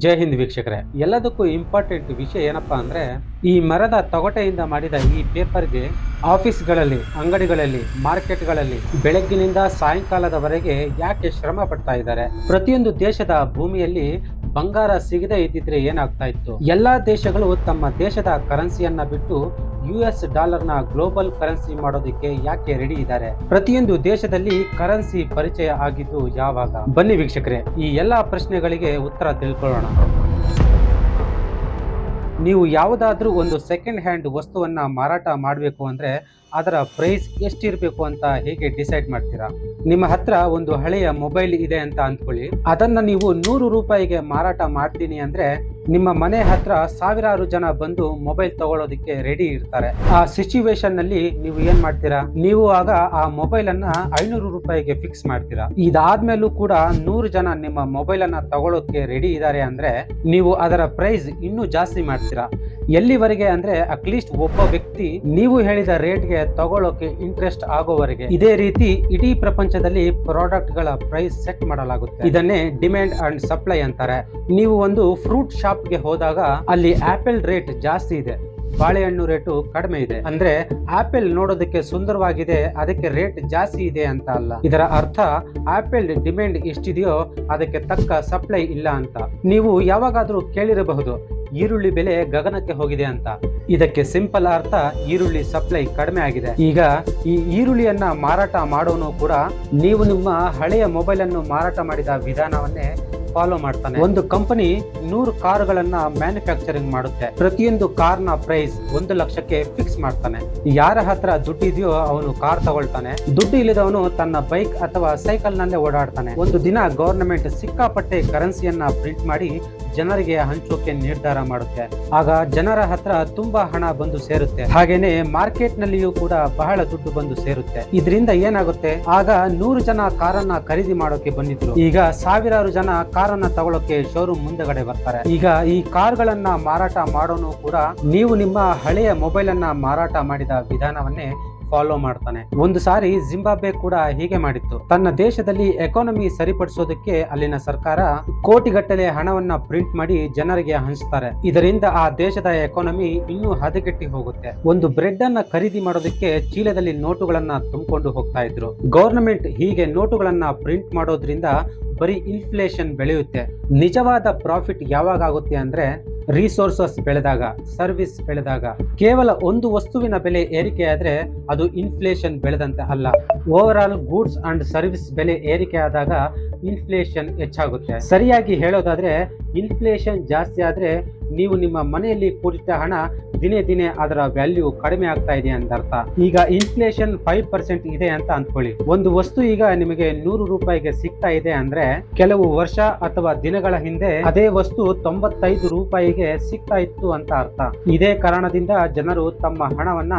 ಜೈ ಹಿಂದ್ ವೀಕ್ಷಕರೇ. ಎಲ್ಲದಕ್ಕೂ ಇಂಪಾರ್ಟೆಂಟ್ ವಿಷಯ ಏನಪ್ಪಾ ಅಂದ್ರೆ, ಈ ಮರದ ತೊಗಟೆಯಿಂದ ಮಾಡಿದ ಈ ಪೇಪರ್ಗೆ ಆಫೀಸ್ಗಳಲ್ಲಿ ಅಂಗಡಿಗಳಲ್ಲಿ ಮಾರ್ಕೆಟ್ಗಳಲ್ಲಿ ಬೆಳಗ್ಗಿನಿಂದ ಸಾಯಂಕಾಲದವರೆಗೆ ಯಾಕೆ ಶ್ರಮ ಪಡ್ತಾ ಇದ್ದಾರೆ? ಪ್ರತಿಯೊಂದು ದೇಶದ ಭೂಮಿಯಲ್ಲಿ ಬಂಗಾರ ಸಿಗದೆ ಇದ್ದಿದ್ರೆ ಏನಾಗ್ತಾ ಇತ್ತು? ಎಲ್ಲಾ ದೇಶಗಳು ತಮ್ಮ ದೇಶದ ಕರೆನ್ಸಿಯನ್ನ ಬಿಟ್ಟು ಯು ಎಸ್ ಡಾಲರ್ನ ಗ್ಲೋಬಲ್ ಕರೆನ್ಸಿ ಮಾಡೋದಕ್ಕೆ ಯಾಕೆ ರೆಡಿ ಇದ್ದಾರೆ? ಪ್ರತಿಯೊಂದು ದೇಶದಲ್ಲಿ ಕರೆನ್ಸಿ ಪರಿಚಯ ಆಗಿದ್ದು ಯಾವಾಗ? ಬನ್ನಿ ವೀಕ್ಷಕರೆ, ಈ ಎಲ್ಲಾ ಪ್ರಶ್ನೆಗಳಿಗೆ ಉತ್ತರ ತಿಳ್ಕೊಳ್ಳೋಣ. ನೀವು ಯಾವುದಾದ್ರೂ ಒಂದು ಸೆಕೆಂಡ್ ಹ್ಯಾಂಡ್ ವಸ್ತುವನ್ನ ಮಾರಾಟ ಮಾಡಬೇಕು ಅಂದ್ರೆ ಅದರ ಪ್ರೈಸ್ ಎಷ್ಟಿರಬೇಕು ಅಂತ ಹೇಗೆ ಡಿಸೈಡ್ ಮಾಡ್ತೀರಾ? ನಿಮ್ಮ ಹತ್ರ ಒಂದು ಹಳೆಯ ಮೊಬೈಲ್ ಇದೆ ಅಂತ ಅಂದ್ಕೊಳ್ಳಿ. ಅದನ್ನ ನೀವು ನೂರು ರೂಪಾಯಿಗೆ ಮಾರಾಟ ಮಾಡ್ತೀನಿ ಅಂದ್ರೆ ನಿಮ್ಮ ಮನೆ ಹತ್ರ ಸಾವಿರಾರು ಜನ ಬಂದು ಮೊಬೈಲ್ ತಗೊಳ್ಳೋದಕ್ಕೆ ರೆಡಿ ಇರ್ತಾರೆ. ಆ ಸಿಚುವೇಶನ್ನಲ್ಲಿ ನೀವು ಏನ್ ಮಾಡ್ತೀರಾ? ನೀವು ಆಗ ಆ ಮೊಬೈಲ್ ಅನ್ನ ಐನೂರು ರೂಪಾಯಿಗೆ ಫಿಕ್ಸ್ ಮಾಡ್ತೀರಾ. ಇದಾದ್ಮೇಲೂ ಕೂಡ ನೂರು ಜನ ನಿಮ್ಮ ಮೊಬೈಲ್ ಅನ್ನ ತಗೊಳ್ಳೋಕೆ ರೆಡಿ ಇದ್ದಾರೆ ಅಂದ್ರೆ ನೀವು ಅದರ ಪ್ರೈಸ್ ಇನ್ನೂ ಜಾಸ್ತಿ ಮಾಡ್ತೀರಾ. ಎಲ್ಲಿವರೆಗೆ ಅಂದ್ರೆ ಅಟ್ಲೀಸ್ಟ್ ಒಬ್ಬ ವ್ಯಕ್ತಿ ನೀವು ಹೇಳಿದ ರೇಟ್ಗೆ ತಗೊಳ್ಳೋಕೆ ಇಂಟ್ರೆಸ್ಟ್ ಆಗೋವರೆಗೆ. ಇದೇ ರೀತಿ ಇಡೀ ಪ್ರಪಂಚದಲ್ಲಿ ಪ್ರಾಡಕ್ಟ್ಗಳ ಪ್ರೈಸ್ ಸೆಟ್ ಮಾಡಲಾಗುತ್ತೆ. ಇದನ್ನೇ ಡಿಮ್ಯಾಂಡ್ ಅಂಡ್ ಸಪ್ಲೈ ಅಂತಾರೆ. ನೀವು ಒಂದು ಫ್ರೂಟ್ ಶಾಪ್ಗೆ ಹೋದಾಗ ಅಲ್ಲಿ ಆಪಲ್ ರೇಟ್ ಜಾಸ್ತಿ ಇದೆ. ಬಾಳೆಹಣ್ಣು ರೇಟು ಕಡಿಮೆ ಇದೆ. ಅಂದ್ರೆ ಆಪಲ್ ನೋಡೋದಕ್ಕೆ ಸುಂದರವಾಗಿದೆ, ಅದಕ್ಕೆ ರೇಟ್ ಜಾಸ್ತಿ ಇದೆ ಅಂತ ಅಲ್ಲ. ಇದರ ಅರ್ಥ ಆಪಲ್ ಡಿಮ್ಯಾಂಡ್ ಎಷ್ಟಿದೆಯೋ ಅದಕ್ಕೆ ತಕ್ಕ ಸಪ್ಲೈ ಇಲ್ಲ ಅಂತ. ನೀವು ಯಾವಾಗಾದ್ರೂ ಕೇಳಿರಬಹುದು ಈರುಳ್ಳಿ ಬೆಲೆ ಗಗನಕ್ಕೆ ಹೋಗಿದೆ ಅಂತ. ಇದಕ್ಕೆ ಸಿಂಪಲ್ ಅರ್ಥ, ಈರುಳ್ಳಿ ಸಪ್ಲೈ ಕಡಿಮೆ ಆಗಿದೆ. ಈಗ ಈ ಈರುಳ್ಳಿಯನ್ನ ಮಾರಾಟ ಮಾಡೋನು ಕೂಡ ನೀವು ನಿಮ್ಮ ಹಳೆಯ ಮೊಬೈಲ್ ಅನ್ನು ಮಾರಾಟ ಮಾಡಿದ ವಿಧಾನವನ್ನೇ ಫಾಲೋ ಮಾಡ್ತಾನೆ. ಒಂದು ಕಂಪನಿ ನೂರು ಕಾರುಗಳನ್ನ ಮ್ಯಾನುಫ್ಯಾಕ್ಚರಿಂಗ್ ಮಾಡುತ್ತೆ. ಪ್ರತಿಯೊಂದು ಕಾರ್ನ ಪ್ರೈಸ್ ಒಂದು ಲಕ್ಷಕ್ಕೆ ಫಿಕ್ಸ್ ಮಾಡ್ತಾನೆ. ಯಾರ ಹತ್ರ ದುಡ್ಡಿದೆಯೋ ಅವನು ಕಾರ್ ತಗೊಳ್ತಾನೆ. ದುಡ್ಡು ಇಲ್ಲದವನು ತನ್ನ ಬೈಕ್ ಅಥವಾ ಸೈಕಲ್ ನಲ್ಲೇ ಓಡಾಡ್ತಾನೆ. ಒಂದು ದಿನ ಗವರ್ನಮೆಂಟ್ ಸಿಕ್ಕಾಪಟ್ಟೆ ಕರೆನ್ಸಿಯನ್ನ ಪ್ರಿಂಟ್ ಮಾಡಿ ಜನರಿಗೆ ಹಂಚೋಕೆ ನಿರ್ಧಾರ ಮಾಡುತ್ತೆ. ಆಗ ಜನರ ಹತ್ರ ತುಂಬಾ ಹಣ ಬಂದು ಸೇರುತ್ತೆ. ಹಾಗೇನೆ ಮಾರ್ಕೆಟ್ ನಲ್ಲಿಯೂ ಕೂಡ ಬಹಳ ದುಡ್ಡು ಬಂದು ಸೇರುತ್ತೆ. ಇದರಿಂದ ಏನಾಗುತ್ತೆ? ಆಗ ನೂರು ಜನ ಕಾರನ್ನ ಖರೀದಿ ಮಾಡೋಕೆ ಬಂದಿದ್ರು. ಈಗ ಸಾವಿರಾರು ಜನ ಕಾರನ್ನ ತಗೊಳ್ಳೋಕೆ ಶೋರೂಮ್ ಮುಂದಗಡೆ ಬರ್ತಾರೆ. ಈಗ ಈ ಕಾರ್ಗಳನ್ನ ಮಾರಾಟ ಮಾಡೋನು ಕೂಡ ನೀವು ನಿಮ್ಮ ಹಳೆಯ ಮೊಬೈಲ್ ಅನ್ನ ಮಾರಾಟ ಮಾಡಿದ ವಿಧಾನವನ್ನೇ ಫಾಲೋ ಮಾಡ್ತಾನೆ. ಒಂದು ಸಾರಿ ಜಿಂಬಾಬ್ವೆ ಕೂಡ ಹೀಗೆ ಮಾಡಿತ್ತು. ತನ್ನ ದೇಶದಲ್ಲಿ ಎಕಾನಮಿ ಸರಿಪಡಿಸೋದಕ್ಕೆ ಅಲ್ಲಿನ ಸರ್ಕಾರ ಕೋಟಿಗಟ್ಟಲೆ ಹಣವನ್ನ ಪ್ರಿಂಟ್ ಮಾಡಿ ಜನರಿಗೆ ಹಂಚ್ತಾರೆ. ಇದರಿಂದ ಆ ದೇಶದ ಎಕಾನಮಿ ಇನ್ನೂ ಹದಗೆಟ್ಟಿ ಹೋಗುತ್ತೆ. ಒಂದು ಬ್ರೆಡ್ ಅನ್ನ ಖರೀದಿ ಮಾಡೋದಕ್ಕೆ ಚೀಲದಲ್ಲಿ ನೋಟುಗಳನ್ನ ತುಂಬಿಕೊಂಡು ಹೋಗ್ತಾ ಇದ್ರು. ಗವರ್ನಮೆಂಟ್ ಹೀಗೆ ನೋಟುಗಳನ್ನ ಪ್ರಿಂಟ್ ಮಾಡೋದ್ರಿಂದ ಬರೀ ಇನ್ಫ್ಲೇಷನ್ ಬೆಳೆಯುತ್ತೆ. ನಿಜವಾದ ಪ್ರಾಫಿಟ್ ಯಾವಾಗ ಆಗುತ್ತೆ ಅಂದ್ರೆ ರಿಸೋರ್ಸಸ್ ಬೆಳೆದಾಗ ಸರ್ವಿಸ್ ಬೆಳೆದಾಗ, ಕೇವಲ ಒಂದು ವಸ್ತುವಿನ ಬೆಲೆ ಏರಿಕೆಯಾದರೆ ಅದು ಇನ್ಫ್ಲೇಷನ್ ಬೆಳೆದಂತೆ ಅಲ್ಲ. Over all goods and service ಬೆಲೆ ಏರಿಕೆ ಆದಾಗ ಇನ್ಫ್ಲೇಷನ್ ಹೆಚ್ಚಾಗುತ್ತೆ. ಸರಿಯಾಗಿ ಹೇಳೋದಾದ್ರೆ ಇನ್ಫ್ಲೇಷನ್ ಜಾಸ್ತಿ ಆದ್ರೆ ನೀವು ನಿಮ್ಮ ಮನೆಯಲ್ಲಿ ಕೂಡಿಟ್ಟ ಹಣ ದಿನೇ ದಿನೇ ಅದರ ವ್ಯಾಲ್ಯೂ ಕಡಿಮೆ ಆಗ್ತಾ ಇದೆ ಅಂತ ಅರ್ಥ. ಈಗ ಇನ್ಫ್ಲೇಷನ್ ಫೈವ್ ಪರ್ಸೆಂಟ್ ಇದೆ ಅಂತ ಅಂದ್ಕೊಳ್ಳಿ. ಒಂದು ವಸ್ತು ಈಗ ನಿಮಗೆ ನೂರು ರೂಪಾಯಿಗೆ ಸಿಗ್ತಾ ಇದೆ ಅಂದ್ರೆ, ಕೆಲವು ವರ್ಷ ಅಥವಾ ದಿನಗಳ ಹಿಂದೆ ಅದೇ ವಸ್ತು ತೊಂಬತ್ತೈದು ರೂಪಾಯಿಗೆ ಸಿಗ್ತಾ ಇತ್ತು ಅಂತ ಅರ್ಥ. ಇದೇ ಕಾರಣದಿಂದ ಜನರು ತಮ್ಮ ಹಣವನ್ನ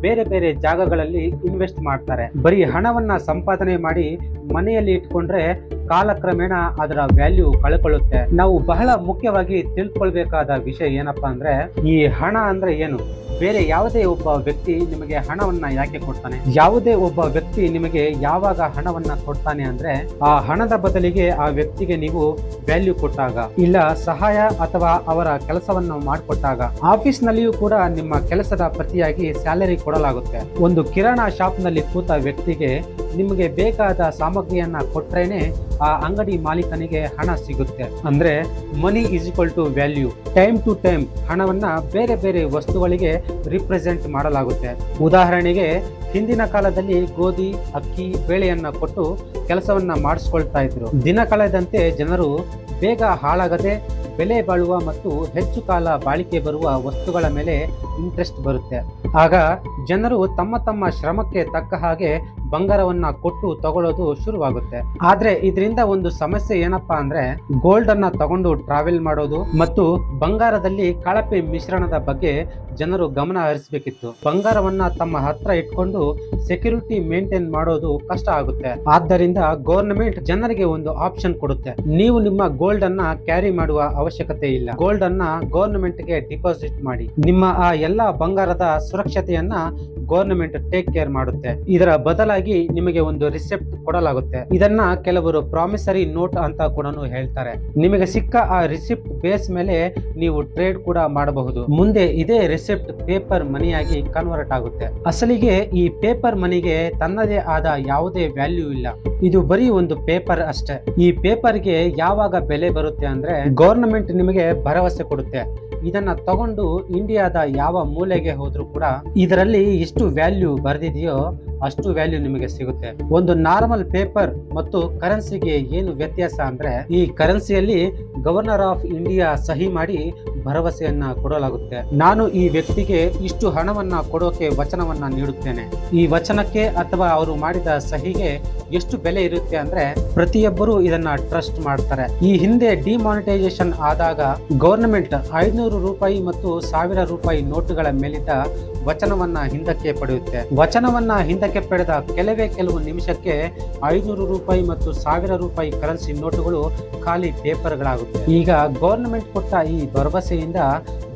ಬೇರೆ ಬೇರೆ ಜಾಗಗಳಲ್ಲಿ ಇನ್ವೆಸ್ಟ್ ಮಾಡ್ತಾರೆ. ಬರೀ ಹಣವನ್ನ ಸಂಪಾದನೆ ಮಾಡಿ ಮನೆಯಲ್ಲಿ ಇಟ್ಕೊಂಡ್ರೆ ಕಾಲಕ್ರಮೇಣ ಅದರ ವ್ಯಾಲ್ಯೂ ಕಳ್ಕೊಳ್ಳುತ್ತೆ. ನಾವು ಬಹಳ ಮುಖ್ಯವಾಗಿ ತಿಳ್ಕೊಳ್ಬೇಕಾದ ವಿಷಯ ಏನಪ್ಪಾ ಅಂದ್ರೆ, ಈ ಹಣ ಅಂದ್ರೆ ಏನು? ಬೇರೆ ಯಾವುದೇ ಒಬ್ಬ ವ್ಯಕ್ತಿ ನಿಮಗೆ ಹಣವನ್ನ ಯಾಕೆ ಕೊಡ್ತಾನೆ? ಯಾವುದೇ ಒಬ್ಬ ವ್ಯಕ್ತಿ ನಿಮಗೆ ಯಾವಾಗ ಹಣವನ್ನ ಕೊಡ್ತಾನೆ ಅಂದ್ರೆ, ಆ ಹಣದ ಬದಲಿಗೆ ಆ ವ್ಯಕ್ತಿಗೆ ನೀವು ವ್ಯಾಲ್ಯೂ ಕೊಟ್ಟಾಗ, ಇಲ್ಲ ಸಹಾಯ ಅಥವಾ ಅವರ ಕೆಲಸವನ್ನು ಮಾಡಿಕೊಟ್ಟಾಗ. ಆಫೀಸ್ ನಲ್ಲಿಯೂ ಕೂಡ ನಿಮ್ಮ ಕೆಲಸದ ಪ್ರತಿಯಾಗಿ ಸ್ಯಾಲರಿ ಕೊಡಲಾಗುತ್ತೆ. ಒಂದು ಕಿರಾಣ ಶಾಪ್ನಲ್ಲಿ ಕೂತ ವ್ಯಕ್ತಿಗೆ ನಿಮಗೆ ಬೇಕಾದ ಸಾಮಗ್ರಿಯನ್ನ ಕೊಟ್ರೇನೆ ಆ ಅಂಗಡಿ ಮಾಲೀಕನಿಗೆ ಹಣ ಸಿಗುತ್ತೆ. ಅಂದ್ರೆ money is equal to value time to time ಹಣವನ್ನ ಬೇರೆ ಬೇರೆ ವಸ್ತುಗಳಿಗೆ ರಿಪ್ರೆಸೆಂಟ್ ಮಾಡಲಾಗುತ್ತೆ. ಉದಾಹರಣೆಗೆ ಹಿಂದಿನ ಕಾಲದಲ್ಲಿ ಗೋಧಿ, ಅಕ್ಕಿ ಬೇಳೆಯನ್ನ ಕೊಟ್ಟು ಕೆಲಸವನ್ನ ಮಾಡಿಸ್ಕೊಳ್ತಾ ಇದ್ರು. ದಿನ ಕಳೆದಂತೆ ಜನರು ಬೇಗ ಹಾಳಾಗದೆ ಬೆಲೆ ಬಾಳುವ ಮತ್ತು ಹೆಚ್ಚು ಕಾಲ ಬಾಳಿಕೆ ಬರುವ ವಸ್ತುಗಳ ಮೇಲೆ ಇಂಟ್ರೆಸ್ಟ್ ಬರುತ್ತೆ. ಆಗ ಜನರು ತಮ್ಮ ತಮ್ಮ ಶ್ರಮಕ್ಕೆ ತಕ್ಕ ಹಾಗೆ ಬಂಗಾರವನ್ನ ಕೊಟ್ಟು ತಗೊಳ್ಳೋದು ಶುರುವಾಗುತ್ತೆ. ಆದ್ರೆ ಇದರಿಂದ ಒಂದು ಸಮಸ್ಯೆ ಏನಪ್ಪಾ ಅಂದ್ರೆ ಗೋಲ್ಡ್ ಅನ್ನ ತಗೊಂಡು ಟ್ರಾವೆಲ್ ಮಾಡೋದು ಮತ್ತು ಬಂಗಾರದಲ್ಲಿ ಕಳಪೆ ಮಿಶ್ರಣದ ಬಗ್ಗೆ ಜನರು ಗಮನ ಹರಿಸಬೇಕಿತ್ತು. ಬಂಗಾರವನ್ನ ತಮ್ಮ ಹತ್ರ ಇಟ್ಕೊಂಡು ಸೆಕ್ಯೂರಿಟಿ ಮೇಂಟೈನ್ ಮಾಡೋದು ಕಷ್ಟ ಆಗುತ್ತೆ. ಆದ್ದರಿಂದ ಗೌರ್ನಮೆಂಟ್ ಜನರಿಗೆ ಒಂದು ಆಪ್ಷನ್ ಕೊಡುತ್ತೆ. ನೀವು ನಿಮ್ಮ ಗೋಲ್ಡ್ ಅನ್ನ ಕ್ಯಾರಿ ಮಾಡುವ ಅವಶ್ಯಕತೆ ಇಲ್ಲ. ಗೋಲ್ಡ್ ಅನ್ನ ಗೌರ್ನಮೆಂಟ್ಗೆ ಡಿಪಾಸಿಟ್ ಮಾಡಿ. ನಿಮ್ಮ ಆ ಎಲ್ಲಾ ಬಂಗಾರದ ಸುರಕ್ಷತೆಯನ್ನ ಗವರ್ನಮೆಂಟ್ ಟೇಕ್ ಕೇರ್ ಮಾಡುತ್ತೆ. ಇದರ ಬದಲಾಗಿ ನಿಮಗೆ ಒಂದು ರಿಸೆಪ್ಟ್ ಕೊಡಲಾಗುತ್ತೆ. ಇದನ್ನ ಕೆಲವರು ಪ್ರಾಮಿಸರಿ ನೋಟ್ ಅಂತ ಕೂಡ ಹೇಳ್ತಾರೆ. ನಿಮಗೆ ಸಿಕ್ಕ ಆ ರಿಸಿಪ್ಟ್ ಬೇಸ್ ಮೇಲೆ ನೀವು ಟ್ರೇಡ್ ಕೂಡ ಮಾಡಬಹುದು. ಮುಂದೆ ಇದೇ ರಿಸಿಪ್ಟ್ ಪೇಪರ್ ಮನಿಯಾಗಿ ಕನ್ವರ್ಟ್ ಆಗುತ್ತೆ. ಅಸಲಿಗೆ ಈ ಪೇಪರ್ ಮನಿಗೆ ತನ್ನದೇ ಆದ ಯಾವುದೇ ವ್ಯಾಲ್ಯೂ ಇಲ್ಲ. ಇದು ಬರೀ ಒಂದು ಪೇಪರ್ ಅಷ್ಟೇ. ಈ ಪೇಪರ್ಗೆ ಯಾವಾಗ ಬೆಲೆ ಬರುತ್ತೆ ಅಂದ್ರೆ ಗವರ್ನಮೆಂಟ್ ನಿಮಗೆ ಭರವಸೆ ಕೊಡುತ್ತೆ. ಇದನ್ನ ತಗೊಂಡು ಇಂಡಿಯಾದ ಯಾವ ಮೂಲೆಗೆ ಹೋದ್ರೂ ಕೂಡ ಇದರಲ್ಲಿ ಎಷ್ಟು ವ್ಯಾಲ್ಯೂ ಬರೆದಿದೆಯೋ ಅಷ್ಟು ವ್ಯಾಲ್ಯೂ ನಿಮಗೆ ಸಿಗುತ್ತೆ. ಒಂದು ನಾರ್ಮಲ್ ಪೇಪರ್ ಮತ್ತು ಕರೆನ್ಸಿಗೆ ಏನು ವ್ಯತ್ಯಾಸ ಅಂದ್ರೆ, ಈ ಕರೆನ್ಸಿಯಲ್ಲಿ ಗವರ್ನರ್ ಆಫ್ ಇಂಡಿಯಾ ಸಹಿ ಮಾಡಿ ಭರವಸೆಯನ್ನ ಕೊಡಲಾಗುತ್ತೆ. ನಾನು ಈ ವ್ಯಕ್ತಿಗೆ ಇಷ್ಟು ಹಣವನ್ನ ಕೊಡೋಕೆ ವಚನವನ್ನ ನೀಡುತ್ತೇನೆ. ಈ ವಚನಕ್ಕೆ ಅಥವಾ ಅವರು ಮಾಡಿದ ಸಹಿಗೆ ಎಷ್ಟು ಬೆಲೆ ಇರುತ್ತೆ ಅಂದ್ರೆ ಪ್ರತಿಯೊಬ್ಬರು ಇದನ್ನ ಟ್ರಸ್ಟ್ ಮಾಡ್ತಾರೆ. ಈ ಹಿಂದೆ ಡಿಮಾನಿಟೈಸೇಷನ್ ಆದಾಗ ಗವರ್ನಮೆಂಟ್ ಐನೂರು ರೂಪಾಯಿ ಮತ್ತು ಸಾವಿರ ರೂಪಾಯಿ ನೋಟುಗಳ ಮೇಲಿದ್ದ ವಚನವನ್ನ ಹಿಂದಕ್ಕೆ ಪಡೆಯುತ್ತೆ. ವಚನವನ್ನ ಹಿಂದಕ್ಕೆ ಪಡೆದ ಕೆಲವೇ ಕೆಲವು ನಿಮಿಷಕ್ಕೆ ಐನೂರು ರೂಪಾಯಿ ಮತ್ತು ಸಾವಿರ ರೂಪಾಯಿ ಕರೆನ್ಸಿ ನೋಟುಗಳು ಖಾಲಿ ಪೇಪರ್ಗಳಾಗುತ್ತೆ ಈಗ ಗವರ್ನಮೆಂಟ್ ಕೊಟ್ಟ ಈ ಭರವಸೆಯಿಂದ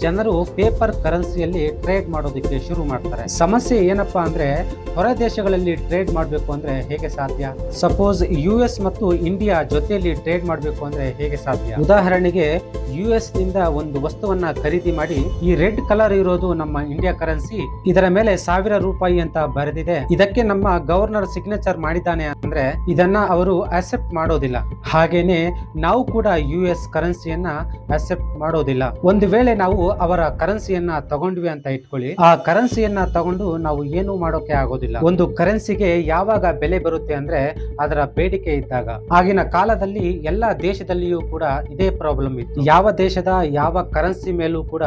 ಜನರು ಪೇಪರ್ ಕರೆನ್ಸಿಯಲ್ಲಿ ಟ್ರೇಡ್ ಮಾಡೋದಕ್ಕೆ ಶುರು ಮಾಡ್ತಾರೆ. ಸಮಸ್ಯೆ ಏನಪ್ಪಾ ಅಂದ್ರೆ ಹೊರ ದೇಶಗಳಲ್ಲಿ ಟ್ರೇಡ್ ಮಾಡಬೇಕು ಅಂದ್ರೆ ಹೇಗೆ ಸಾಧ್ಯ? ಸಪೋಸ್ ಯು ಎಸ್ ಮತ್ತು ಇಂಡಿಯಾ ಜೊತೆಯಲ್ಲಿ ಟ್ರೇಡ್ ಮಾಡಬೇಕು ಅಂದ್ರೆ ಹೇಗೆ ಸಾಧ್ಯ? ಉದಾಹರಣೆಗೆ ಯು ಎಸ್ನಿಂದ ಒಂದು ವಸ್ತುವನ್ನ ಖರೀದಿ ಮಾಡಿ, ಈ ರೆಡ್ ಕಲರ್ ಇರೋದು ನಮ್ಮ ಇಂಡಿಯಾ ಕರೆನ್ಸಿ ಇದರ ಮೇಲೆ ಸಾವಿರ ರೂಪಾಯಿ ಅಂತ ಬರೆದಿದೆ. ಇದಕ್ಕೆ ನಮ್ಮ ಗವರ್ನರ್ ಸಿಗ್ನೇಚರ್ ಮಾಡಿದ್ದಾನೆ ಅಂದ್ರೆ ಇದನ್ನ ಅವರು ಅಕ್ಸೆಪ್ಟ್ ಮಾಡೋದಿಲ್ಲ. ಹಾಗೇನೆ ನಾವು ಕೂಡ ಯು ಎಸ್ ಕರೆನ್ಸಿಯನ್ನ ಅಕ್ಸೆಪ್ಟ್ ಮಾಡೋದಿಲ್ಲ. ಒಂದು ವೇಳೆ ನಾವು ಅವರ ಕರೆನ್ಸಿಯನ್ನ ತಗೊಂಡ್ವಿ ಅಂತ ಇಟ್ಕೊಳ್ಳಿ. ಆ ಕರೆನ್ಸಿಯನ್ನ ತಗೊಂಡು ನಾವು ಏನು ಮಾಡೋಕೆ ಆಗೋದಿಲ್ಲ. ಒಂದು ಕರೆನ್ಸಿಗೆ ಯಾವಾಗ ಬೆಲೆ ಬರುತ್ತೆ ಅಂದ್ರೆ ಅದರ ಬೇಡಿಕೆ ಇದ್ದಾಗ. ಆಗಿನ ಕಾಲದಲ್ಲಿ ಎಲ್ಲಾ ದೇಶದಲ್ಲಿಯೂ ಕೂಡ ಇದೇ ಪ್ರಾಬ್ಲಮ್ ಇತ್ತು. ಯಾವ ದೇಶದ ಯಾವ ಕರೆನ್ಸಿ ಮೇಲೂ ಕೂಡ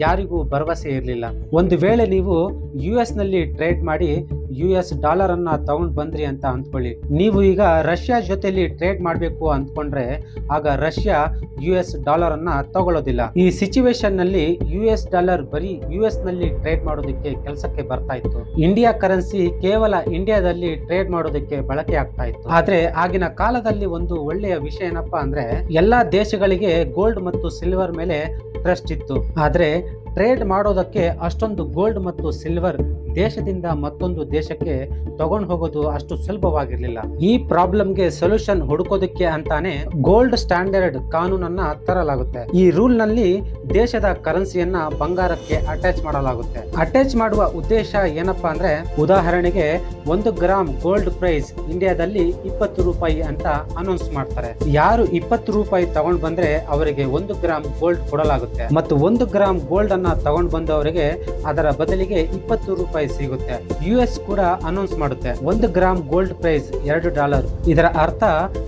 ಯಾರಿಗೂ ಭರವಸೆ ಇರಲಿಲ್ಲ. ಒಂದು ವೇಳೆ ನೀವು ಯು ಎಸ್ನಲ್ಲಿ ಟ್ರೇಡ್ ಮಾಡಿ ಯು ಎಸ್ ಡಾಲರ್ ಅನ್ನ ತಗೊಂಡ್ ಬಂದ್ರಿ ಅಂತ ಅಂದ್ಕೊಳ್ಳಿ. ನೀವು ಈಗ ರಷ್ಯಾ ಜೊತೆಲಿ ಟ್ರೇಡ್ ಮಾಡಬೇಕು ಅಂದ್ಕೊಂಡ್ರೆ ಆಗ ರಷ್ಯಾ ಯು ಎಸ್ ಡಾಲರ್ ಅನ್ನ ತಗೊಳ್ಳೋದಿಲ್ಲ ಈ ಸಿಚುವೇಶನ್ನಲ್ಲಿ ಯು ಎಸ್ ಡಾಲರ್ ಬರೀ ಯು ಎಸ್ನಲ್ಲಿ ಟ್ರೇಡ್ ಮಾಡೋದಕ್ಕೆ ಕೆಲಸಕ್ಕೆ ಬರ್ತಾ ಇತ್ತು. ಇಂಡಿಯಾ ಕರೆನ್ಸಿ ಕೇವಲ ಇಂಡಿಯಾದಲ್ಲಿ ಟ್ರೇಡ್ ಮಾಡೋದಕ್ಕೆ ಬಳಕೆ ಆಗ್ತಾ ಇತ್ತು. ಆದ್ರೆ ಆಗಿನ ಕಾಲದಲ್ಲಿ ಒಂದು ಒಳ್ಳೆಯ ವಿಷಯ ಏನಪ್ಪಾ ಅಂದ್ರೆ ಎಲ್ಲಾ ದೇಶಗಳಿಗೆ ಗೋಲ್ಡ್ ಮತ್ತು ಸಿಲ್ವರ್ ಮೇಲೆ ಟ್ರಸ್ಟ್ ಇತ್ತು. ಆದ್ರೆ ಟ್ರೇಡ್ ಮಾಡೋದಕ್ಕೆ ಅಷ್ಟೊಂದು ಗೋಲ್ಡ್ ಮತ್ತು ಸಿಲ್ವರ್ ದೇಶದಿಂದ ಮತ್ತೊಂದು ದೇಶಕ್ಕೆ ತಗೊಂಡು ಹೋಗೋದು ಅಷ್ಟು ಸುಲಭವಾಗಿರ್ಲಿಲ್ಲ. ಈ ಪ್ರಾಬ್ಲಮ್ಗೆ ಸೊಲ್ಯೂಷನ್ ಹುಡುಕೋದಕ್ಕೆ ಅಂತಾನೆ ಗೋಲ್ಡ್ ಸ್ಟ್ಯಾಂಡರ್ಡ್ ಕಾನೂನನ್ನ ತರಲಾಗುತ್ತೆ. ಈ ರೂಲ್ನಲ್ಲಿ ದೇಶದ ಕರೆನ್ಸಿಯನ್ನ ಬಂಗಾರಕ್ಕೆ ಅಟ್ಯಾಚ್ ಮಾಡಲಾಗುತ್ತೆ. ಅಟ್ಯಾಚ್ ಮಾಡುವ ಉದ್ದೇಶ ಏನಪ್ಪಾ ಅಂದ್ರೆ ಉದಾಹರಣೆಗೆ ಒಂದು ಗ್ರಾಮ್ ಗೋಲ್ಡ್ ಪ್ರೈಸ್ ಇಂಡಿಯಾದಲ್ಲಿ ಇಪ್ಪತ್ತು ರೂಪಾಯಿ ಅಂತ ಅನೌನ್ಸ್ ಮಾಡ್ತಾರೆ. ಯಾರು ಇಪ್ಪತ್ತು ರೂಪಾಯಿ ತಗೊಂಡ್ ಬಂದ್ರೆ ಅವರಿಗೆ ಒಂದು ಗ್ರಾಮ್ ಗೋಲ್ಡ್ ಕೊಡಲಾಗುತ್ತೆ. ಮತ್ತು ಒಂದು ಗ್ರಾಮ್ ಗೋಲ್ಡ್ ಅನ್ನ ತಗೊಂಡ್ ಬಂದವರಿಗೆ ಅದರ ಬದಲಿಗೆ ಇಪ್ಪತ್ತು ರೂಪಾಯಿ ಸಿಗುತ್ತೆ. ಯು ಎಸ್ ಕೂಡ ಅನೌನ್ಸ್ ಮಾಡುತ್ತೆ. ಒಂದು ಗ್ರಾಮ್ ಗೋಲ್ಡ್ ಪ್ರೈಸ್ ಎರಡು ಡಾಲರ್ ಇದರ ಅರ್ಥ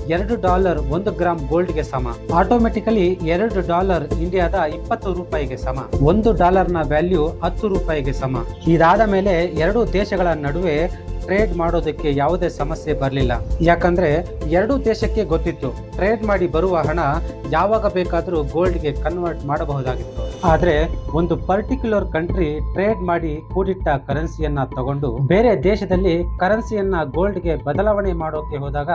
ಎರಡು ಡಾಲರ್ ಒಂದು ಗ್ರಾಮ್ ಗೋಲ್ಡ್ಗೆ ಸಮ. ಆಟೋಮೆಟಿಕಲಿ ಎರಡು ಡಾಲರ್ ಇಂಡಿಯಾದ ಇಪ್ಪತ್ತು ರೂಪಾಯಿಗೆ ಸಮ. ಒಂದು ಡಾಲರ್ನ ವ್ಯಾಲ್ಯೂ ಹತ್ತು ರೂಪಾಯಿಗೆ ಸಮ. ಇದಾದ ಮೇಲೆ ಎರಡು ದೇಶಗಳ ನಡುವೆ ಟ್ರೇಡ್ ಮಾಡೋದಕ್ಕೆ ಯಾವುದೇ ಸಮಸ್ಯೆ ಬರಲಿಲ್ಲ. ಯಾಕಂದ್ರೆ ಎರಡೂ ದೇಶಕ್ಕೆ ಗೊತ್ತಿತ್ತು. ಟ್ರೇಡ್ ಮಾಡಿ ಬರುವ ಹಣ ಯಾವಾಗ ಬೇಕಾದರೂ ಗೋಲ್ಡ್ಗೆ ಕನ್ವರ್ಟ್ ಮಾಡಬಹುದಾಗಿತ್ತು. ಆದರೆ ಒಂದು ಪರ್ಟಿಕ್ಯುಲರ್ ಕಂಟ್ರಿ ಟ್ರೇಡ್ ಮಾಡಿ ಕೂಡಿಟ್ಟ ಕರೆನ್ಸಿಯನ್ನ ತಗೊಂಡು ಬೇರೆ ದೇಶದಲ್ಲಿ ಕರೆನ್ಸಿಯನ್ನ ಗೋಲ್ಡ್ಗೆ ಬದಲಾವಣೆ ಮಾಡೋಕೆ ಹೋದಾಗ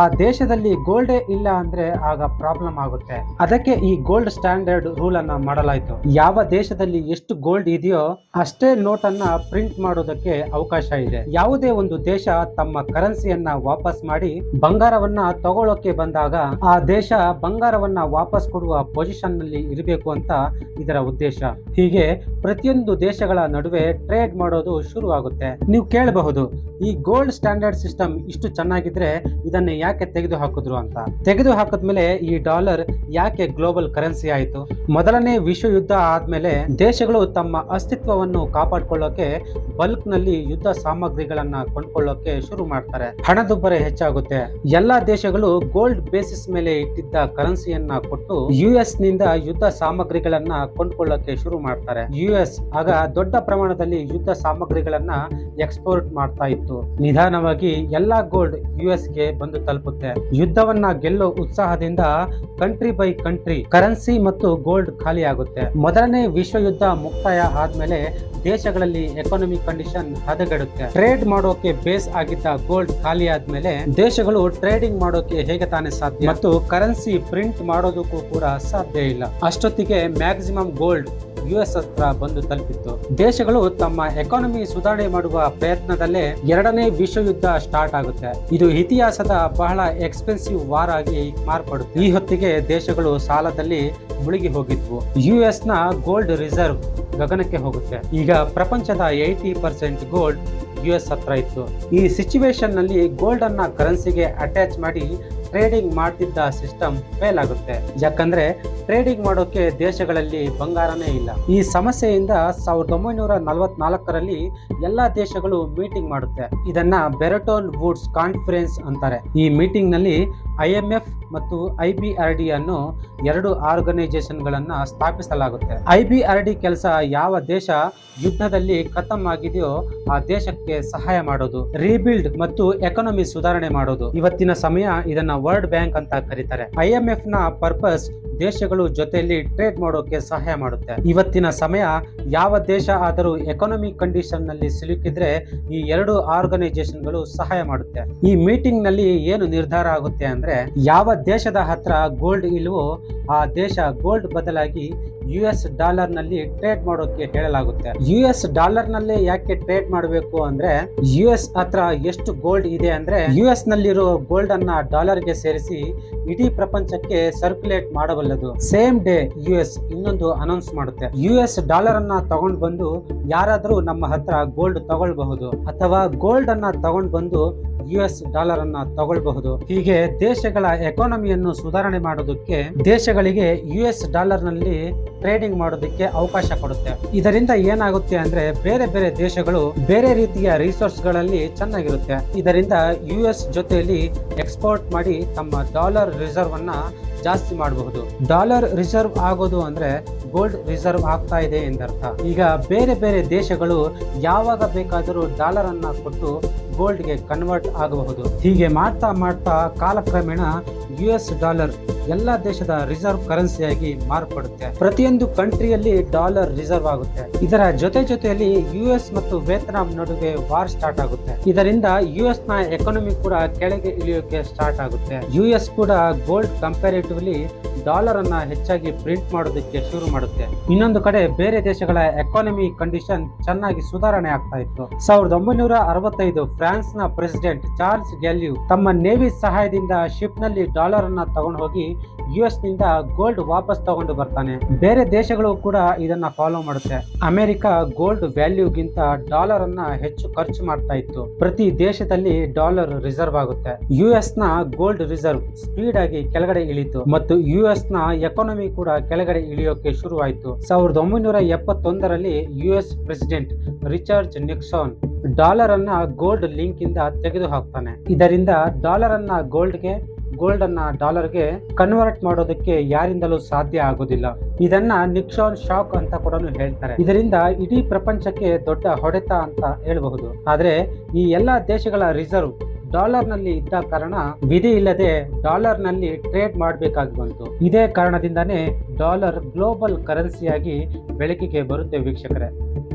ಆ ದೇಶದಲ್ಲಿ ಗೋಲ್ಡೇ ಇಲ್ಲ ಅಂದ್ರೆ ಆಗ ಪ್ರಾಬ್ಲಮ್ ಆಗುತ್ತೆ. ಅದಕ್ಕೆ ಈ ಗೋಲ್ಡ್ ಸ್ಟ್ಯಾಂಡರ್ಡ್ ರೂಲ್ ಅನ್ನ ಮಾಡಲಾಯಿತು. ಯಾವ ದೇಶದಲ್ಲಿ ಎಷ್ಟು ಗೋಲ್ಡ್ ಇದೆಯೋ ಅಷ್ಟೇ ನೋಟ್ ಅನ್ನ ಪ್ರಿಂಟ್ ಮಾಡೋದಕ್ಕೆ ಅವಕಾಶ ಇದೆ. ಯಾವುದೇ ಒಂದು ದೇಶ ತಮ್ಮ ಕರೆನ್ಸಿಯನ್ನ ವಾಪಸ್ ಮಾಡಿ ಬಂಗಾರವನ್ನ ತಗೊಳ್ಳೋಕೆ ಬಂದಾಗ ಆ ದೇಶ ಬಂಗಾರವನ್ನ ವಾಪಸ್ ಕೊಡುವ ಪೊಸಿಷನ್ನಲ್ಲಿ ಇರಬೇಕು ಅಂತ ಇದರ ಉದ್ದೇಶ. ಹೀಗೆ ಪ್ರತಿಯೊಂದು ದೇಶಗಳ ನಡುವೆ ಟ್ರೇಡ್ ಮಾಡೋದು ಶುರುವಾಗುತ್ತೆ. ನೀವು ಕೇಳಬಹುದು, ಈ ಗೋಲ್ಡ್ ಸ್ಟ್ಯಾಂಡರ್ಡ್ ಸಿಸ್ಟಮ್ ಇಷ್ಟು ಚೆನ್ನಾಗಿದ್ರೆ ಇದನ್ನ ಯಾಕೆ ತೆಗೆದು ಹಾಕಿದ್ರು ಅಂತ. ತೆಗೆದು ಹಾಕಿದ್ಮೇಲೆ ಈ ಡಾಲರ್ ಯಾಕೆ ಗ್ಲೋಬಲ್ ಕರೆನ್ಸಿ ಆಯಿತು? ಮೊದಲನೇ ವಿಶ್ವ ಯುದ್ಧ ಆದ್ಮೇಲೆ ದೇಶಗಳು ತಮ್ಮ ಅಸ್ತಿತ್ವವನ್ನು ಕಾಪಾಡಿಕೊಳ್ಳೋಕೆ ಬಲ್ಕ್ನಲ್ಲಿ ಯುದ್ಧ ಸಾಮಗ್ರಿಗಳನ್ನ ಕೊಂಡ್ಕೊಳ್ಳೋಕೆ ಶುರು ಮಾಡ್ತಾರೆ. ಹಣದುಬ್ಬರ ಹೆಚ್ಚಾಗುತ್ತೆ. ಎಲ್ಲಾ ದೇಶಗಳು ಗೋಲ್ಡ್ ಬೇಸಿಸ್ ಮೇಲೆ ಇಟ್ಟಿದ್ದ ಕರೆನ್ಸಿಯನ್ನ ಕೊಟ್ಟು ಯು ನಿಂದ ಯುದ್ಧ ಸಾಮಗ್ರಿಗಳನ್ನ ಕೊಂಡ್ಕೊಳ್ಳಕ್ಕೆ ಶುರು ಮಾಡ್ತಾರೆ. ಯು ಎಸ್ ಆಗ ದೊಡ್ಡ ಪ್ರಮಾಣದಲ್ಲಿ ಯುದ್ಧ ಸಾಮಗ್ರಿಗಳನ್ನ ಎಕ್ಸ್ಪೋರ್ಟ್ ಮಾಡ್ತಾ ಇತ್ತು. ನಿಧಾನವಾಗಿ ಎಲ್ಲಾ ಗೋಲ್ಡ್ ಯು ಗೆ ಬಂದು ತಲುಪುತ್ತೆ. ಯುದ್ಧವನ್ನ ಗೆಲ್ಲೋ ಉತ್ಸಾಹದಿಂದ ಕಂಟ್ರಿ ಬೈ ಕಂಟ್ರಿ ಕರೆನ್ಸಿ ಮತ್ತು ಗೋಲ್ಡ್ ಖಾಲಿ ಆಗುತ್ತೆ. ಮೊದಲನೇ ವಿಶ್ವ ಯುದ್ಧ ಮುಕ್ತಾಯ ಆದ್ಮೇಲೆ ದೇಶಗಳಲ್ಲಿ ಎಕಾನಮಿ ಕಂಡೀಷನ್ ಹದಗೆಡುತ್ತೆ. ಟ್ರೇಡ್ ಮಾಡೋಕೆ ಬೇಸ್ ಆಗಿದ್ದ ಗೋಲ್ಡ್ ಖಾಲಿ ಆದ್ಮೇಲೆ ದೇಶಗಳು ಟ್ರೇಡಿಂಗ್ ಮಾಡೋಕೆ ಹೇಗೆ ತಾನೇ ಸಾಧ್ಯ? ಮತ್ತು ಕರೆನ್ಸಿ ಪ್ರಿಂಟ್ ಮಾಡೋದಕ್ಕೂ ಕೂಡ ಸಾಧ್ಯ ಇಲ್ಲ. ಅಷ್ಟೊತ್ತಿಗೆ ಮ್ಯಾಕ್ಸಿಮಮ್ ಗೋಲ್ಡ್ ಯು ಎಸ್ ಹತ್ರ ಬಂದು ತಲುಪಿತ್ತು. ದೇಶಗಳು ತಮ್ಮ ಎಕಾನಮಿ ಸುಧಾರಣೆ ಮಾಡುವ ಪ್ರಯತ್ನದಲ್ಲೇ ಎರಡನೇ ವಿಶ್ವ ಯುದ್ಧ ಸ್ಟಾರ್ಟ್ ಆಗುತ್ತೆ. ಇದು ಇತಿಹಾಸದ ಬಹಳ ಎಕ್ಸ್ಪೆನ್ಸಿವ್ ವಾರ್ ಆಗಿ ಮಾರ್ಪಡುತ್ತೆ. ಈ ಹೊತ್ತಿಗೆ ದೇಶಗಳು ಸಾಲದಲ್ಲಿ ಮುಳುಗಿ ಹೋಗಿದ್ವು. ಯು ಎಸ್ನ ಗೋಲ್ಡ್ ರಿಸರ್ವ್ ಗಗನಕ್ಕೆ ಹೋಗುತ್ತೆ. ಈಗ ಪ್ರಪಂಚದ eighty percent gold U S ಹತ್ರ ಇತ್ತು. ಈ ಸಿಚುವೇಶನ್ನಲ್ಲಿ ಗೋಲ್ಡ್ ಅನ್ನ ಕರೆನ್ಸಿಗೆ ಅಟ್ಯಾಚ್ ಮಾಡಿ ಟ್ರೇಡಿಂಗ್ ಮಾಡ್ತಿದ್ದ ಸಿಸ್ಟಮ್ ಫೇಲ್ ಆಗುತ್ತೆ. ಯಾಕಂದ್ರೆ ಟ್ರೇಡಿಂಗ್ ಮಾಡೋಕೆ ದೇಶಗಳಲ್ಲಿ ಬಂಗಾರನೇ ಇಲ್ಲ. ಈ ಸಮಸ್ಯೆಯಿಂದ ಸಾವಿರದ ಒಂಬೈನೂರ ನಲವತ್ನಾಲ್ಕರಲ್ಲಿ ಎಲ್ಲಾ ದೇಶಗಳು ಮೀಟಿಂಗ್ ಮಾಡುತ್ತೆ. ಇದನ್ನ ಬೆರಟೋನ್ ವುಡ್ಸ್ ಕಾನ್ಫರೆನ್ಸ್ ಅಂತಾರೆ. ಈ ಮೀಟಿಂಗ್ನಲ್ಲಿ ಐ ಎಂ ಎಫ್ ಮತ್ತು ಐ ಬಿ ಆರ್ ಡಿ ಅನ್ನು ಎರಡು ಆರ್ಗನೈಸೇಷನ್ ಗಳನ್ನ ಸ್ಥಾಪಿಸಲಾಗುತ್ತೆ. ಐ ಬಿ ಆರ್ ಡಿ ಕೆಲಸ ಯಾವ ದೇಶ ಯುದ್ಧದಲ್ಲಿ ಖತಮ್ ಆಗಿದೆಯೋ ಆ ದೇಶಕ್ಕೆ ಸಹಾಯ ಮಾಡೋದು, ರೀಬಿಲ್ಡ್ ಮತ್ತು ಎಕಾನಮಿ ಸುಧಾರಣೆ ಮಾಡೋದು. ಇವತ್ತಿನ ಸಮಯ ಇದನ್ನ ವರ್ಲ್ಡ್ ಬ್ಯಾಂಕ್ ಅಂತ ಕರೀತಾರೆ. ಐ ಎಂ ಎಫ್ನ ಪರ್ಪಸ್ ದೇಶಗಳು ಜೊತೆಯಲ್ಲಿ ಟ್ರೇಡ್ ಮಾಡೋಕೆ ಸಹಾಯ ಮಾಡುತ್ತೆ. ಇವತ್ತಿನ ಸಮಯ ಯಾವ ದೇಶ ಆದರೂ ಎಕಾನಮಿ ಕಂಡೀಷನ್ನಲ್ಲಿ ಸಿಲುಕಿದ್ರೆ ಈ ಎರಡು ಆರ್ಗನೈಸೇಷನ್ಗಳು ಸಹಾಯ ಮಾಡುತ್ತೆ. ಈ ಮೀಟಿಂಗ್ನಲ್ಲಿ ಏನು ನಿರ್ಧಾರ ಆಗುತ್ತೆ ಅಂದ್ರೆ ಯಾವ ದೇಶದ ಹತ್ರ ಗೋಲ್ಡ್ ಇಲ್ವೋ ಆ ದೇಶ ಗೋಲ್ಡ್ ಬದಲಾಗಿ ಯು ಎಸ್ ಡಾಲರ್ನಲ್ಲಿ ಟ್ರೇಡ್ ಮಾಡೋಕೆ ಹೇಳಲಾಗುತ್ತೆ. ಯು ಎಸ್ ಡಾಲರ್ ನಲ್ಲೇ ಯಾಕೆ ಟ್ರೇಡ್ ಮಾಡಬೇಕು ಅಂದ್ರೆ ಯು ಎಸ್ ಹತ್ರ ಎಷ್ಟು ಗೋಲ್ಡ್ ಇದೆ ಅಂದ್ರೆ ಯು ಎಸ್ ನಲ್ಲಿರೋ ಗೋಲ್ಡ್ ಅನ್ನ ಡಾಲರ್ಗೆ ಸೇರಿಸಿ ಇಡೀ ಪ್ರಪಂಚಕ್ಕೆ ಸರ್ಕ್ಯುಲೇಟ್ ಮಾಡಬಲ್ಲದು. ಸೇಮ್ ಡೇ ಯು ಎಸ್ ಇನ್ನೊಂದು ಅನೌನ್ಸ್ ಮಾಡುತ್ತೆ. ಯು ಎಸ್ ಡಾಲರ್ ಅನ್ನ ತಗೊಂಡ್ ಬಂದು ಯಾರಾದರೂ ನಮ್ಮ ಹತ್ರ ಗೋಲ್ಡ್ ತಗೊಳ್ಬಹುದು ಅಥವಾ ಗೋಲ್ಡ್ ಅನ್ನ ತಗೊಂಡ್ ಬಂದು ಯು ಎಸ್ ಡಾಲರ್ ಅನ್ನ ತಗೊಳ್ಬಹುದು. ಹೀಗೆ ದೇಶಗಳ ಎಕಾನಮಿಯನ್ನು ಸುಧಾರಣೆ ಮಾಡೋದಕ್ಕೆ ದೇಶಗಳಿಗೆ ಯು ಎಸ್ ಡಾಲರ್ನಲ್ಲಿ ಟ್ರೇಡಿಂಗ್ ಮಾಡೋದಕ್ಕೆ ಅವಕಾಶ ಕೊಡುತ್ತೆ. ಇದರಿಂದ ಏನಾಗುತ್ತೆ ಅಂದ್ರೆ ಬೇರೆ ಬೇರೆ ದೇಶಗಳು ಬೇರೆ ರೀತಿಯ ರಿಸೋರ್ಸ್ಗಳಲ್ಲಿ ಚೆನ್ನಾಗಿರುತ್ತೆ. ಇದರಿಂದ ಯು ಎಸ್ ಜೊತೆಯಲ್ಲಿ ಎಕ್ಸ್ಪೋರ್ಟ್ ಮಾಡಿ ತಮ್ಮ ಡಾಲರ್ ರಿಸರ್ವ್ ಅನ್ನ ಜಾಸ್ತಿ ಮಾಡಬಹುದು. ಡಾಲರ್ ರಿಸರ್ವ್ ಆಗೋದು ಅಂದ್ರೆ ಗೋಲ್ಡ್ ರಿಸರ್ವ್ ಆಗ್ತಾ ಇದೆ ಎಂದರ್ಥ. ಈಗ ಬೇರೆ ಬೇರೆ ದೇಶಗಳು ಯಾವಾಗ ಬೇಕಾದರೂ ಡಾಲರ್ ಅನ್ನ ಕೊಟ್ಟು ಗೋಲ್ಡ್ಗೆ ಕನ್ವರ್ಟ್ ಆಗಬಹುದು. ಹೀಗೆ ಮಾಡ್ತಾ ಮಾಡ್ತಾ ಕಾಲಕ್ರಮೇಣ ಯು ಎಸ್ ಡಾಲರ್ ಎಲ್ಲ ದೇಶದ ರಿಸರ್ವ್ ಕರೆನ್ಸಿಯಾಗಿ ಮಾರ್ಪಡುತ್ತೆ. ಪ್ರತಿಯೊಂದು ಕಂಟ್ರಿಯಲ್ಲಿ ಡಾಲರ್ ರಿಸರ್ವ್ ಆಗುತ್ತೆ. ಇದರ ಜೊತೆ ಜೊತೆಯಲ್ಲಿ ಯು ಎಸ್ ಮತ್ತು ವಿಯತ್ನಾಂ ನಡುವೆ ವಾರ್ ಸ್ಟಾರ್ಟ್ ಆಗುತ್ತೆ. ಇದರಿಂದ ಯು ಎಸ್ನ ಎಕಾನಮಿ ಕೂಡ ಕೆಳಗೆ ಇಳಿಯೋಕೆ ಸ್ಟಾರ್ಟ್ ಆಗುತ್ತೆ. ಯು ಎಸ್ ಕೂಡ ಗೋಲ್ಡ್ ಕಂಪ್ಯಾರಿಟಿವ್ಲಿ ಡಾಲರ್ ಅನ್ನ ಹೆಚ್ಚಾಗಿ ಪ್ರಿಂಟ್ ಮಾಡೋದಕ್ಕೆ ಶುರು ಮಾಡುತ್ತೆ. ಇನ್ನೊಂದು ಕಡೆ ಬೇರೆ ದೇಶಗಳ ಎಕಾನಮಿ ಕಂಡೀಷನ್ ಚೆನ್ನಾಗಿ ಸುಧಾರಣೆ ಆಗ್ತಾ ಇತ್ತು. ಸಾವಿರದ ಒಂಬೈನೂರ ಅರವತ್ತೈದು ನ ಪ್ರೆಸಿಡೆಂಟ್ ಚಾರ್ಲ್ಸ್ ಗ್ಯಾಲ್ಯೂ ತಮ್ಮ ನೇವಿ ಸಹಾಯದಿಂದ ಶಿಪ್ನಲ್ಲಿ ಡಾಲರ್ ಅನ್ನ ತಗೊಂಡು ಹೋಗಿ ಯು ಎಸ್ನಿಂದ ಗೋಲ್ಡ್ ವಾಪಸ್ ತಗೊಂಡು ಬರ್ತಾನೆ. ಬೇರೆ ದೇಶಗಳು ಕೂಡ ಇದನ್ನ ಫಾಲೋ ಮಾಡುತ್ತೆ. ಅಮೆರಿಕ ಗೋಲ್ಡ್ ವ್ಯಾಲ್ಯೂಗಿಂತ ಡಾಲರ್ ಅನ್ನ ಹೆಚ್ಚು ಖರ್ಚು ಮಾಡ್ತಾ ಇತ್ತು. ಪ್ರತಿ ದೇಶದಲ್ಲಿ ಡಾಲರ್ ರಿಸರ್ವ್ ಆಗುತ್ತೆ. ಯು ಎಸ್ನ ಗೋಲ್ಡ್ ರಿಸರ್ವ್ ಸ್ಪೀಡ್ ಆಗಿ ಕೆಳಗಡೆ ಇಳಿತು ಮತ್ತು ಯು ಎಸ್ನ ಎಕಾನಮಿ ಕೂಡ ಕೆಳಗಡೆ ಇಳಿಯೋಕೆ ಶುರುವಾಯಿತು. ಸಾವಿರದ ಒಂಬೈನೂರ ಎಪ್ಪತ್ತೊಂದರಲ್ಲಿ U S president Richard Nixon dollar ಅನ್ನ ಗೋಲ್ಡ್ ಲಿಂಕ್ ಇಂದ ತೆಗೆದು ಹಾಕ್ತಾನೆ ಇದರಿಂದ ಡಾಲರ್ ಅನ್ನ ಗೋಲ್ಡ್ಗೆ ಗೋಲ್ಡ್ ಅನ್ನ ಡಾಲರ್ಗೆ ಕನ್ವರ್ಟ್ ಮಾಡೋದಕ್ಕೆ ಯಾರಿಂದಲೂ ಸಾಧ್ಯ ಆಗೋದಿಲ್ಲ. ಇದನ್ನ ನಿಕ್ಷಾನ್ ಶಾಕ್ ಅಂತ ಕೂಡ ಹೇಳ್ತಾರೆ. ಇದರಿಂದ ಇಡೀ ಪ್ರಪಂಚಕ್ಕೆ ದೊಡ್ಡ ಹೊಡೆತ ಅಂತ ಹೇಳಬಹುದು. ಆದ್ರೆ ಈ ಎಲ್ಲಾ ದೇಶಗಳ ರಿಸರ್ವ್ ಡಾಲರ್ನಲ್ಲಿ ಇದ್ದ ಕಾರಣ ವಿಧಿ ಇಲ್ಲದೆ ಡಾಲರ್ನಲ್ಲಿ ಟ್ರೇಡ್ ಮಾಡಬೇಕಾಗಿ ಬಂತು. ಇದೇ ಕಾರಣದಿಂದಾನೇ ಡಾಲರ್ ಗ್ಲೋಬಲ್ ಕರೆನ್ಸಿಯಾಗಿ ಬೆಳಕಿಗೆ ಬರುತ್ತೆ ವೀಕ್ಷಕರೇ.